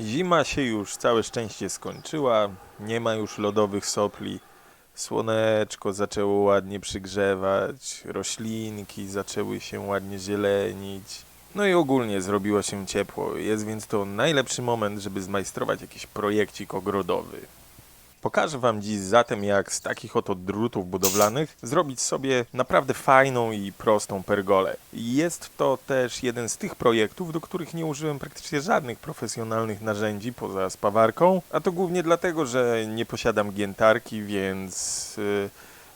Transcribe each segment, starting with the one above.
Zima się już całe szczęście skończyła, nie ma już lodowych sopli. Słoneczko zaczęło ładnie przygrzewać, roślinki zaczęły się ładnie zielenić. No i ogólnie zrobiło się ciepło, jest więc to najlepszy moment, żeby zmajstrować jakiś projekcik ogrodowy. Pokażę Wam dziś zatem, jak z takich oto drutów budowlanych zrobić sobie naprawdę fajną i prostą pergolę. Jest to też jeden z tych projektów, do których nie użyłem praktycznie żadnych profesjonalnych narzędzi poza spawarką, a to głównie dlatego, że nie posiadam giętarki, więc... Yy,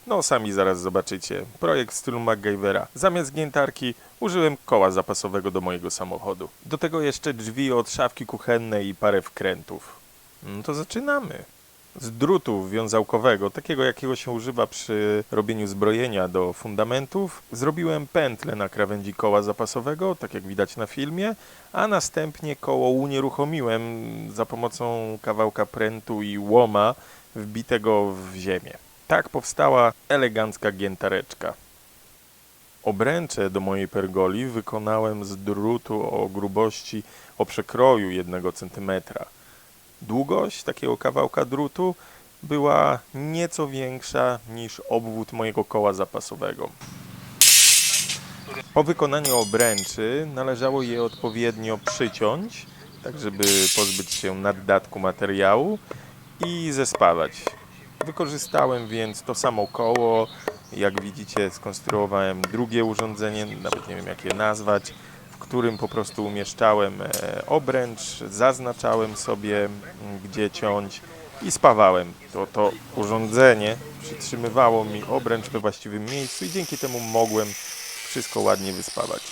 no, sami zaraz zobaczycie. Projekt w stylu MacGyvera. Zamiast giętarki użyłem koła zapasowego do mojego samochodu. Do tego jeszcze drzwi od szafki kuchennej i parę wkrętów. No to zaczynamy z drutu wiązałkowego, takiego jakiego się używa przy robieniu zbrojenia do fundamentów, zrobiłem pętlę na krawędzi koła zapasowego, tak jak widać na filmie, a następnie koło unieruchomiłem za pomocą kawałka prętu i łoma wbitego w ziemię. Tak powstała elegancka giętareczka. Obręcze do mojej pergoli wykonałem z drutu o grubości o przekroju 1 cm. Długość takiego kawałka drutu była nieco większa niż obwód mojego koła zapasowego. Po wykonaniu obręczy należało je odpowiednio przyciąć, tak żeby pozbyć się naddatku materiału i zespawać. Wykorzystałem więc to samo koło, jak widzicie skonstruowałem drugie urządzenie, nawet nie wiem jak je nazwać, którym po prostu umieszczałem e, obręcz, zaznaczałem sobie gdzie ciąć i spawałem. To, to urządzenie przytrzymywało mi obręcz we właściwym miejscu i dzięki temu mogłem wszystko ładnie wyspawać.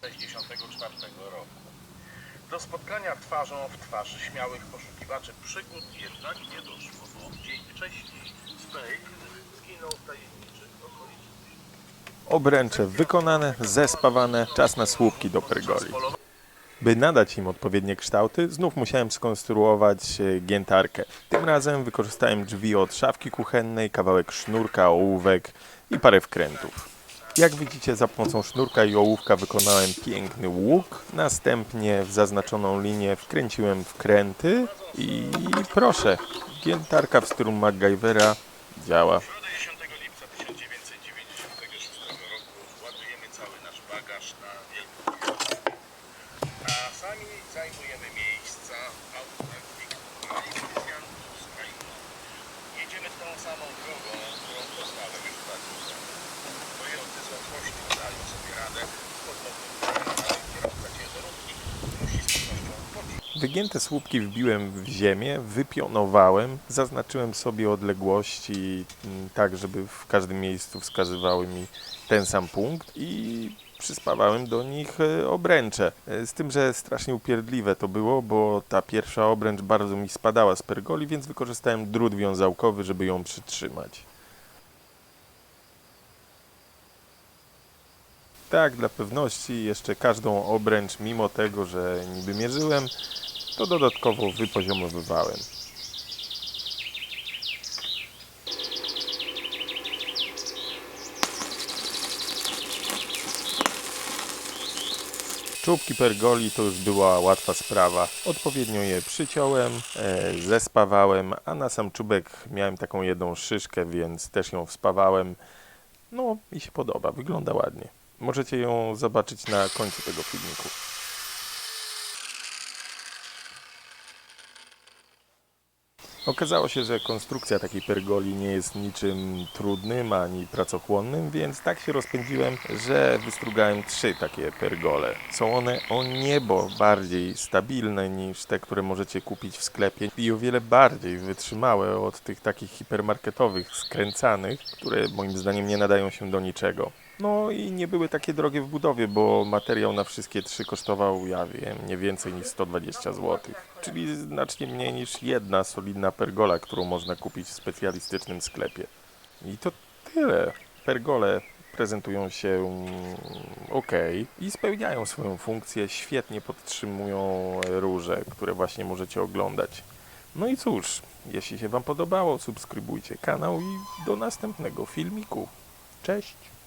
1964 roku. Do spotkania twarzą w twarz śmiałych poszukiwaczy przygód jednak nie doszło, bo dzień wcześniej Spake zginął w tajemniczych okolicznościach. Obręcze wykonane, zespawane, czas na słupki do pergoli. By nadać im odpowiednie kształty, znów musiałem skonstruować e, giętarkę. Tym razem wykorzystałem drzwi od szafki kuchennej, kawałek sznurka, ołówek i parę wkrętów. Jak widzicie, za pomocą sznurka i ołówka wykonałem piękny łuk. Następnie w zaznaczoną linię wkręciłem wkręty i proszę, giętarka w stylu MacGyvera działa. Wygięte słupki wbiłem w ziemię, wypionowałem, zaznaczyłem sobie odległości mm, tak, żeby w każdym miejscu wskazywały mi ten sam punkt i przyspawałem do nich e, obręcze. E, Z tym, że strasznie upierdliwe to było, bo ta pierwsza obręcz bardzo mi spadała z pergoli, więc wykorzystałem drut wiązałkowy, żeby ją przytrzymać. Tak, dla pewności jeszcze każdą obręcz, mimo tego, że niby mierzyłem, to dodatkowo wypoziomowywałem. Czubki pergoli to już była łatwa sprawa. Odpowiednio je przyciąłem, e, zespawałem, a na sam czubek miałem taką jedną szyszkę, więc też ją wspawałem. No, mi się podoba, wygląda ładnie. Możecie ją zobaczyć na końcu tego filmiku. Okazało się, że konstrukcja takiej pergoli nie jest niczym trudnym ani pracochłonnym, więc tak się rozpędziłem, że wystrugałem trzy takie pergole. Są one o niebo bardziej stabilne niż te, które możecie kupić w sklepie i o wiele bardziej wytrzymałe od tych takich hipermarketowych skręcanych, które moim zdaniem nie nadają się do niczego. No i nie były takie drogie w budowie, bo materiał na wszystkie trzy kosztował, ja wiem, nie więcej niż 120 zł. Czyli znacznie mniej niż jedna solidna pergola, którą można kupić w specjalistycznym sklepie. I to tyle. Pergole prezentują się ok i spełniają swoją funkcję, świetnie podtrzymują róże, które właśnie możecie oglądać. No i cóż, jeśli się Wam podobało, subskrybujcie kanał i do następnego filmiku. Cześć!